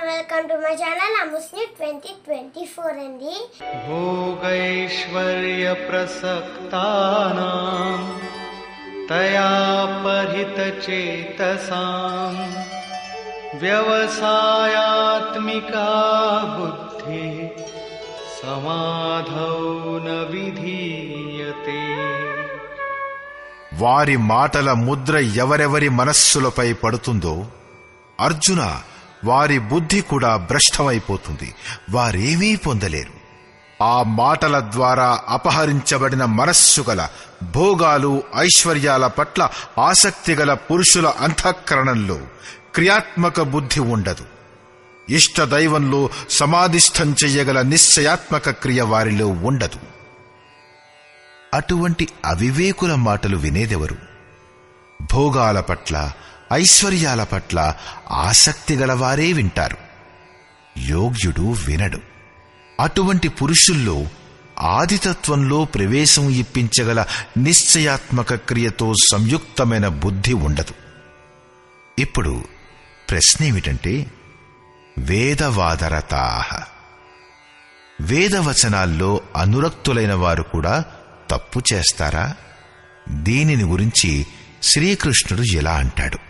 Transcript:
And welcome to my channel అముస్ని twenty twenty four అండి భోగైశ్వర్య ప్రసక్తానా తయా పరిత చేతసాం వ్యవసాయాత్మికా బుద్ధి సమాధౌ న విధీయతే వారి మాటల ముద్ర ఎవరెవరి మనస్సులపై పడుతుందో అర్జున వారి బుద్ధి కూడా భ్రష్టమైపోతుంది. వారేమీ పొందలేరు. ఆ మాటల ద్వారా అపహరించబడిన మనస్సు గల భోగాలు ఐశ్వర్యాల పట్ల ఆసక్తి గల పురుషుల అంతఃకరణంలో క్రియాత్మక బుద్ధి ఉండదు. ఇష్ట దైవంలో సమాధిస్థం చెయ్యగల నిశ్చయాత్మక క్రియ వారిలో ఉండదు. అటువంటి అవివేకుల మాటలు వినేదెవరు? భోగాల పట్ల ఐశ్వర్యాల పట్ల ఆసక్తి గలవారే వింటారు. యోగ్యుడు వినడు. అటువంటి పురుషుల్లో ఆదితత్వంలో ప్రవేశం ఇప్పించగల నిశ్చయాత్మక క్రియతో సంయుక్తమైన బుద్ధి ఉండదు. ఇప్పుడు ప్రశ్నేమిటంటే వేదవాదరతాహ వేదవచనాల్లో అనురక్తులైన వారు కూడా తప్పు చేస్తారా? దీనిని గురించి శ్రీకృష్ణుడు ఎలా అంటాడు?